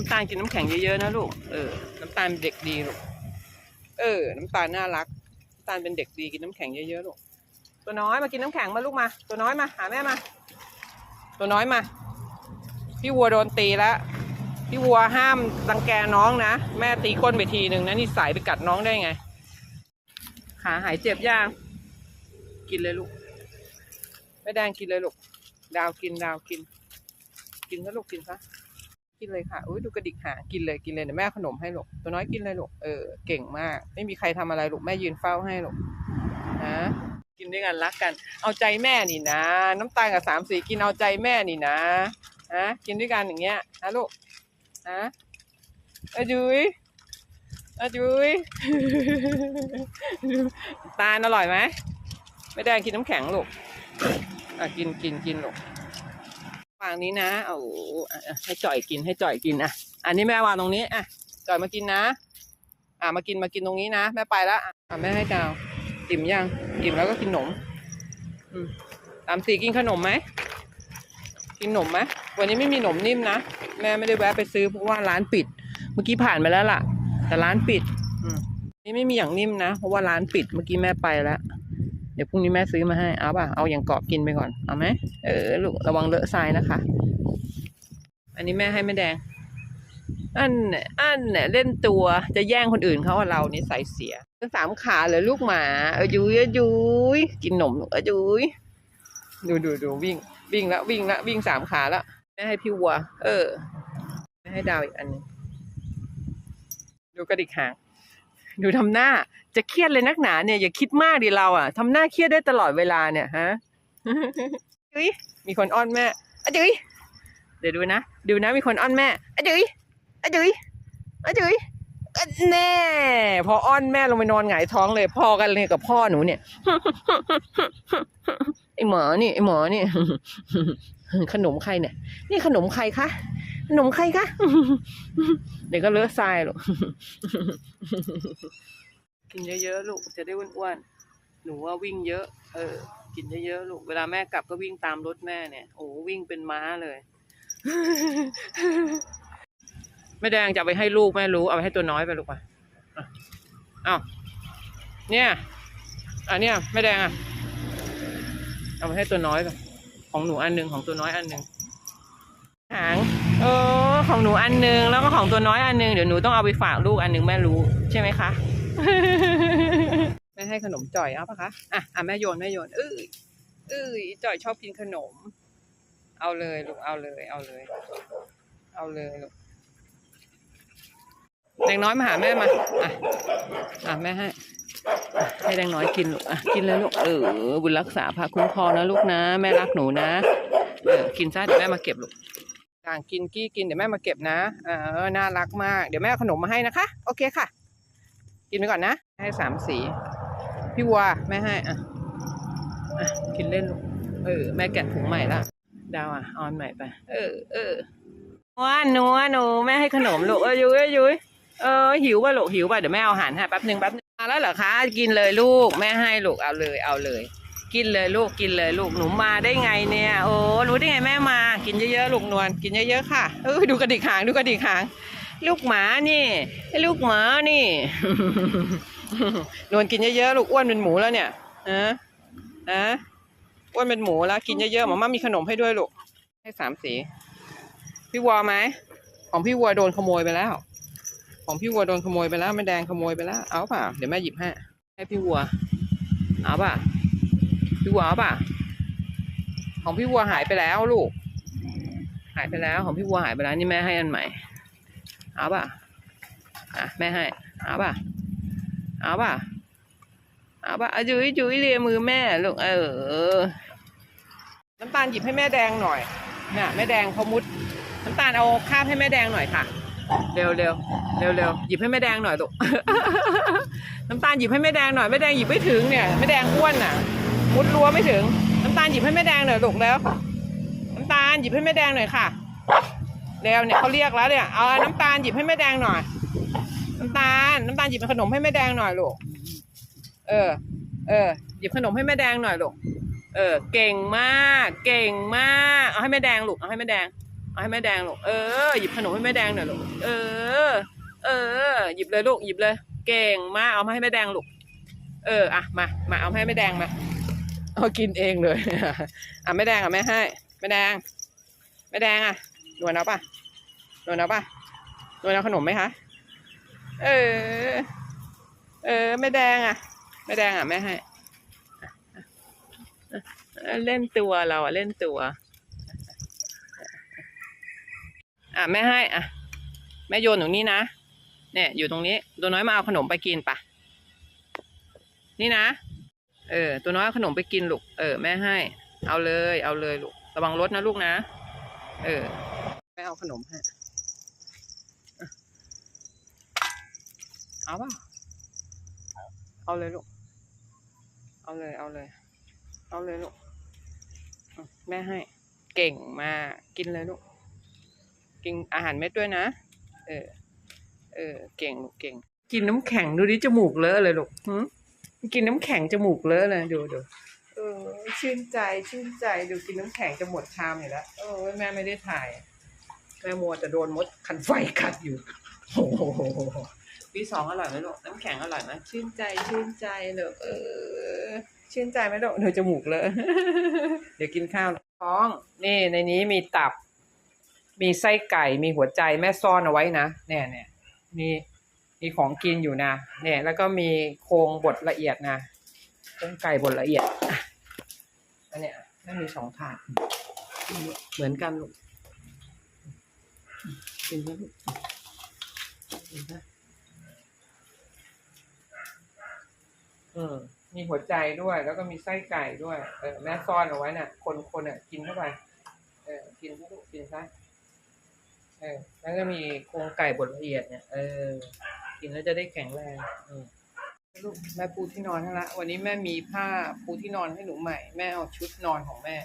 น้ำตาลกินน้ำแข็งเยอะๆนะลูก เออ น้ำตาลเด็กดีลูก เออ น้ำตาลน่ารัก น้ำตาลเป็นเด็กดีกินน้ำแข็งเยอะๆลูก ตัวน้อยมากินน้ำแข็งมาลูกมา ตัวน้อยมา หาแม่มา ตัวน้อยมา พี่วัวโดนตีแล้ว พี่วัวห้ามรังแกน้องนะ แม่ตีก้นไปทีหนึ่งนะนี่สายไปกัดน้องได้ไง ขาหายเจ็บย่าง กินเลยลูก แม่แดงกินเลยลูก ดาวกินดาวกิน กินซะลูกกินซะ กินเลยค่ะอุ้ยดูกระดิกหางกินเลยกินเลยเดี๋ยวแม่ขนมให้ลูกตัวน้อยกินเลยลูกเออเก่งมาก ไม่มีใครทำอะไรลูกแม่ยืนเฝ้าให้ลูกนะกินด้วยกันรักกัน เอาใจแม่นี่นะ น้ำตาลกับสามสีกินเอาใจแม่นี่นะฮะกินด้วยกันอย่างเงี้ยนะลูกฮะอาจุยอาจุยตาลอร่อยไหมไม่ได้กินน้ำแข็งลูกอะกินกินกินลูก วางนี้นะเอาให้จ่อยกินให้จ่อยกินอะ อันนี้แม่วางตรงนี้อะจ่อยมากินนะ อะมากินมากินตรงนี้นะแม่ไปแล้วอะแม่ให้ดาวอิ่มยังอิ่มแล้วก็กินขนมอืมตามสี่กินขนมไหมกินขนมไหมวันนี้ไม่มีขนมนิ่มนะแม่ไม่ได้แวะไปซื้อเพราะว่าร้านปิด เมื่อกี้ผ่านไปแล้วล่ะ แต่ร้านปิดอืมนี่ไม่มีอย่างนิ่มนะเพราะว่าร้านปิดเมื่อกี้แม่ไปแล้ว ดี๋ยวพรุ่งนี้แม่ซื้อมาให้ เอาป่ะ เอาอย่างกรอบกินไปก่อน เอาไหมเออลูกระวังเลอะทรายนะคะ อันนี้แม่ให้แม่แดง อันอันเนี่ยเล่นตัวจะแย่งคนอื่นเขาว่าเรานี่ใส่เสียสามขาเลยลูกหมาเออยุยอยุยกินนมลูกเออยุยดูดูดูวิ่ง วิ่งละวิ่งละวิ่งสามขาละแม่ให้พี่วัว เออแม่ให้ดาวอีกอันนึงดูกระดิกหาง ดูทำหน้า จะเครียดเลยนักหนาเนี่ยอย่าคิดมากดิเราอะทำหน้าเครียดได้ตลอดเวลาเนี่ยฮะจุ๊ยมีคนอ้อนแม่อะจุ๊ยเดี๋ยวดูนะ ดูนะมีคนอ้อนแม่อะจุ๊ยอะจุ๊ยอะจุ๊ยอะแน่ พออ้อนแม่ลงไปนอนหงายท้องเลยพอกันเลยกับพ่อหนูเนี่ยไอหมอนี่ไอหมอนี่ขนมใครเนี่ย นี่ขนมใครคะ ขนมใครคะเดี๋ยวก็เลอะทรายหรอกกินเยอะๆลูกจะได้อ้วนๆหนูว่าวิ่งเยอะ เออ กินเยอะๆลูกเวลาแม่กลับก็วิ่งตามรถแม่เนี่ยโอ้วิ่งเป็นม้าเลยแม่แดงจะเอาไปให้ลูกแม่รู้เอาไปให้ตัวน้อยไปลูกไปอะอ้าวเนี่ยอันเนี้ยแม่แดงอะเอาไปให้ตัวน้อยไปของหนูอันหนึ่งของตัวน้อยอันหนึ่งหาง เออของหนูอันหนึ่งแล้วก็ของตัวน้อยอันหนึ่งเดี๋ยวหนูต้องเอาไปฝากลูกอันหนึ่งแม่รู้ใช่ไหมคะแม่ให้ขนมจ่อยเอาปะคะอะอะแม่โยนแม่โยนเอ้ยเอ้ยจ่อยชอบกินขนม เอาเลยลูกเอาเลยเอาเลย เอาเลยลูกแดงน้อยมาหาแม่มา อะ อะแม่ให้ ให้แดงน้อยกินลูก อะ กินเลยลูก เออ บุญรักษาพาคุ้มครองนะลูกนะ แม่รักหนูนะ เออ กินซะเดี๋ยวแม่มาเก็บลูก ต่างกินกี้กินเดี๋ยวแม่มาเก็บนะเออน่ารักมาก เดี๋ยวแม่ขนมมาให้นะคะ โอเคค่ะ กินไปก่อนนะ ให้สามสี พี่วัวแม่ให้อะอะกินเล่นลูกเออ แม่แกะถุงใหม่ละดาวอะออนใหม่ไป เออเออว่านูว่าหนูแม่ให้ขนมลูกเออยุ้ยเอ้ยยุ้ยเออหิวป่ะลูกหิวป่ะเดี๋ยวแม่เอาอาหารให้แป๊บหนึ่งแป๊บหนึงมาแล้วเหรอคะ กินเลยลูกแม่ให้ลูกเอาเลยเอาเลย กินเลยลูกกินเลยลูกหนูมาได้ไงเนี่ยโอ้รู้ได้ไงแม่มา กินเยอะๆลูกนวลกินเยอะๆค่ะเออดูกระดิกหางดูกระดิกหาง ลูกหมานี่ลูกหมานี่ นวลกินเยอะๆลูกอ้วนเป็นหมูแล้วเนี่ยฮะฮะอ้วนเป็นหมูแล้วกินเยอะๆหมอม่ามีขนมให้ด้วยลูกให้สามสี พี่วัวไหมของพี่วัวโดนขโมยไปแล้ว ของพี่วัวโดนขโมยไปแล้วแม่แดงขโมยไปแล้วเอาเปล่าเดี๋ยวแม่หยิบให้ให้พี่วัวเอาเปล่า พี่วัวเอาเปล่าของพี่วัวหายไปแล้วลูก หายไปแล้วของพี่วัวหายไปแล้วนี่แม่ให้อันใหม่เอาป่ะอะแม่ให้เอาป่ะเอาป่ะเอาป่ะอะจุยจุยเลียมือแม่ลูกเออน้ำตาลหยิบให้แม่แดงหน่อยน่ะแม่แดงเขามุดน้ำตาลเอาคาบให้แม่แดงหน่อยค่ะ เร็วเร็วเร็วเร็วหยิบให้แม่แดงหน่อยลูกน้ำตาลหยิบให้แม่แดงหน่อยแม่แดงหยิบไม่ถึงเนี่ยแม่แดงอ้วนน่ะ มุดรั้วไม่ถึง น้ำตาลหยิบให้แม่แดงหน่อยลูกแล้ว น้ำตาลหยิบให้แม่แดงหน่อยค่ะเร็วเนี่ยเขาเรียกแล้วเนี่ยเอาน้ำตาลหยิบให้แม่แดงหน่อย น้ำตาลน้ำตาลหยิบขนมให้แม่แดงหน่อยลูกเออ เออ หยิบขนมให้แม่แดงหน่อยลูกเออ เก่งมาก เก่งมากเอาให้แม่แดงลูกเอาให้แม่แดงเอาให้แม่แดงลูกเออหยิบขนมให้แม่แดงหน่อยลูกเออ เออ หยิบเลยลูกหยิบเลย เก่งมากเอามาให้แม่แดงลูกเอออะมามาเอาให้แม่แดงมา เอากินเองเลยอะแม่แดงอะแม่ให้แม่แดงแม่แดงอะนวลเอาป่ะนวลเอาป่ะนวลเอาขนมไหมคะเออ เออแม่แดงอะแม่แดงอะแม่ให้เล่นตัวเราอะเล่นตัว อะแม่ให้อะแม่โยนตรงนี้นะเนี่ยอยู่ตรงนี้ตัวน้อยมาเอาขนมไปกินปะนี่นะ เออ ตัวน้อยเอาขนมไปกินลูก เออ แม่ให้ เอาเลย เอาเลยลูก ระวังรถนะลูกนะ เออ แม่เอาขนมให้อะเอาป่ะเอาเลยลูก เอาเลย เอาเลย เอาเลยลูกอะแม่ให้ เก่งมาก กินเลยลูก กินอาหารเม็ดด้วยนะ เออ เออ เก่งลูก เก่ง กินน้ำแข็งดูดิจมูกเลอะเลยลูกหึ กินน้ำแข็งจมูกเลอะเลยดูดูเออ ชื่นใจชื่นใจดูกินน้ำแข็งจะหมดชามอยู่แล้วเออแม่ไม่ได้ถ่ายแม่มัวแต่โดนมดคันไฟกัดอยู่โอ้โหปีสองอร่อยไหมลูกน้ำแข็งอร่อยไหมชื่นใจชื่นใจเลยเออ ชื่นใจไหมลูกเดี๋ยวจมูกเลอะ เดี๋ยวกินข้าวท้องนี่ในนี้มีตับ มีไส้ไก่มีหัวใจแม่ซ่อนเอาไว้นะเนี่ยเนี่ยมี มีของกินอยู่นะเนี่ย แล้วก็มีโครงบดละเอียดนะโครงไก่บดละเอียดอันเนี้ยไม่มีสองถาดเหมือนกันลูกกินนะลูกกินนะอืมมีหัวใจด้วย แล้วก็มีไส้ไก่ด้วย เออแม่ซ่อนเอาไว้น่ะ คนคนอะ กินเข้าไป เออกินซะลูกกินซะเออแล้วก็มีโครงไก่บดละเอียดเนี่ย เออ กินแล้วจะได้แข็งแรงอืมลูกแม่ปูที่นอนให้ละ วันนี้แม่มีผ้าปูที่นอนให้หนูใหม่ แม่เอาชุดนอนของแม่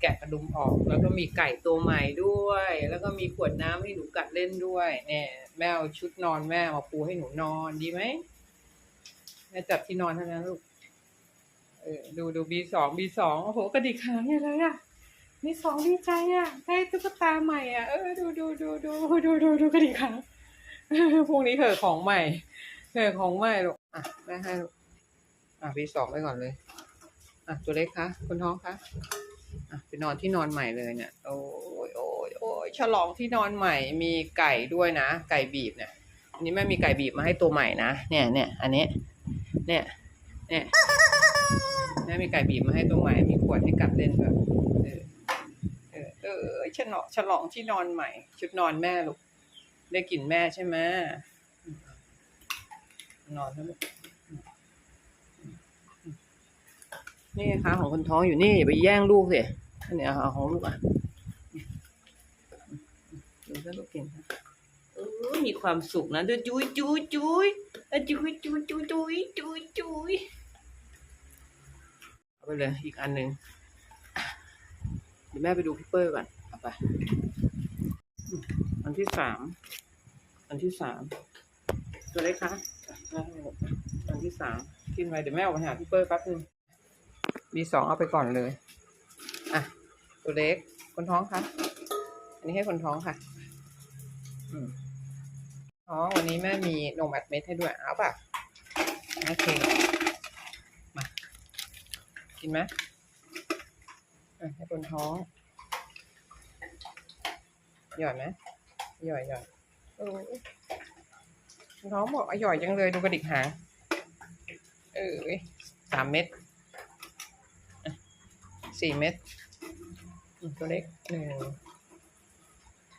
แกะกระดุมออก แล้วก็มีไก่ตัวใหม่ด้วย แล้วก็มีขวดน้ำให้หนูกัดเล่นด้วยเนี่ยแม่เอาชุดนอนแม่มาปูให้หนูนอนดีไหมแม่จับที่นอนเท่านั้นลูกเออดูดูบีสองบีสองโอ้โหกระดิกหางอย่างเลยอะมีสองดีใจอะได้ตุ๊กตาใหม่อะเออดูดูดูดูดูดูดูกระดิกขาเออ พรุ่งนี้เถอะของใหม่เถอะของใหม่ลูกอะแม่ให้ลูกอะพี่สองไปก่อนเลย อะตัวเล็กคะคุณท้องคะอะไปนอนที่นอนใหม่เลยเนี่ย โอ้ยโอ้ยโอ้ยฉลองที่นอนใหม่ มีไก่ด้วยนะ ไก่บีบเนี่ยอันนี้แม่มีไก่บีบมาให้ตัวใหม่นะเนี่ยเนี่ยอันนี้ เนี่ย เนี่ยแม่มีไก่บีบมาให้ตัวใหม่ มีขวดให้กัดเล่นแบบเออเออฉลองฉลองที่นอนใหม่ ชุดนอนแม่ลูก ได้กลิ่นแม่ใช่ไหมนอนแล้วลูกนี่ไงคะของคนท้องอยู่นี่อย่าไปแย่งลูกสิอันนี้เอาของลูกอะดูซะลูกเก่งค่ะเออมีความสุขนะดูจุยจุยจุยเออจุยจุยจุยจุยจุยจุยเอาไปเลยอีกอันหนึ่งเดี๋ยวแม่ไปดูพี่เปอร์ก่อนเอาไปอืมอันที่สาม อันที่สามตัวเล็กคะอันที่สามกินไปเดี๋ยวแม่ออกไปหาพี่เปอร์แป๊บนึงมีสองเอาไปก่อนเลย อะ ตัวเล็ก คนท้องคะอันนี้ให้คนท้องค่ะ อืมท้องวันนี้แม่มีนมอัดเม็ดให้ด้วยเอาป่ะโอเค มา กินไหมอะให้คนท้อง หย่อยไหมหย่อยหย่อย เออน้องบอกอร่อยจังเลยดูกระดิกหาง เออสามเม็ดสี่เม็ดตัวเล็กหนึ่ง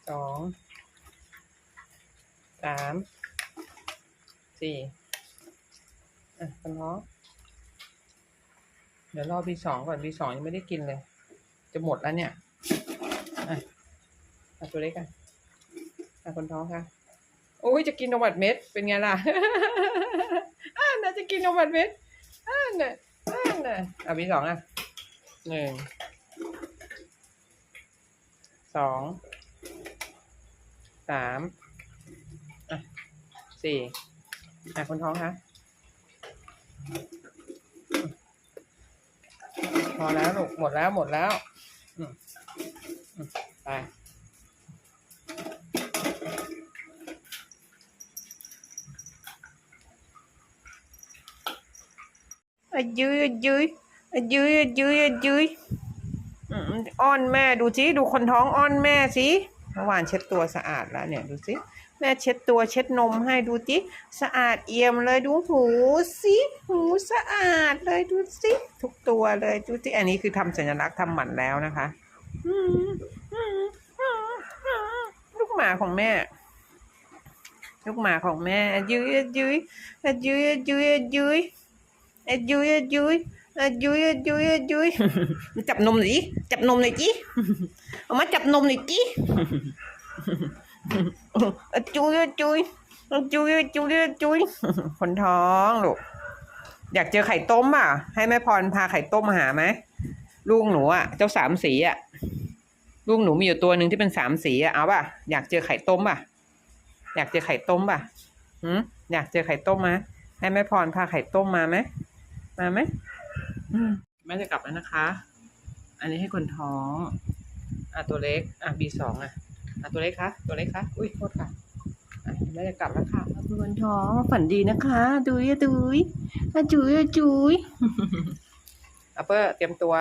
สองสามสี่อะคนท้องเดี๋ยวรอบีสองก่อนบีสองยังไม่ได้กินเลย จะหมดแล้วเนี่ยอะตัวเล็กกัน่ะคนท้องค่ะ โอ้ยจะกินนมบัดเม็ด เป็นไงล่ะอ่านะจะกินนมบัดเม็ดอ่าน่ะอ่าน่ะอะบีสองอะหนึ่งสองสามอะสี่อะคนท้องค่ะพอแล้วลูกหมดแล้วหมดแล้วไป อะยืยอยืยอะยืยอยืยอยืยอ้อนแม่ดูสิดูคนท้องอ้อนแม่สิเมื่อวานเช็ดตัวสะอาดแล้วเนี่ยดูสิแม่เช็ดตัวเช็ดนมให้ดูสิสะอาดเอี่ยมเลยดูหูสิหูสะอาดเลยดูสิทุกตัวเลยดูสิอันนี้คือทำสัญลักษณ์ทำหมันแล้วนะคะลูกหมาของแม่ ลูกหมาของแม่อะยืยอะยืยอะยืยอะยืยอะยืยอะยืยอะยืยอะยืยอะยืยอะยืยจับนมหน่อยดิจับนมหน่อยจิเอามาจับนมหน่อยจิอะจุยอะจุยอะจุยอะจุยอะจุยคนท้องลูกอยากเจอไข่ต้มอะ ให้แม่พรพาไข่ต้มมาหาไหมลูกหนูอะ เจ้าสามสีอะลูกหนูมีอยู่ตัวหนึ่งที่เป็นสามสีอะเอาป่ะอยากเจอไข่ต้มป่ะ อยากเจอไข่ต้มป่ะหืมอยากเจอไข่ต้มไหมให้แม่พรพาไข่ต้มมาไหม มาไหมอืมแม่จะกลับแล้วนะคะ อันนี้ให้คนท้อง อะตัวเล็ก อะบีสองอะ อะตัวเล็กคะตัวเล็กคะอุ้ยโทษค่ะอะแม่จะกลับแล้วค่ะคุณคนท้องฝันดีนะคะดุยอะดุยอะจุยอะจุยอะเปอร์เตรียมตัว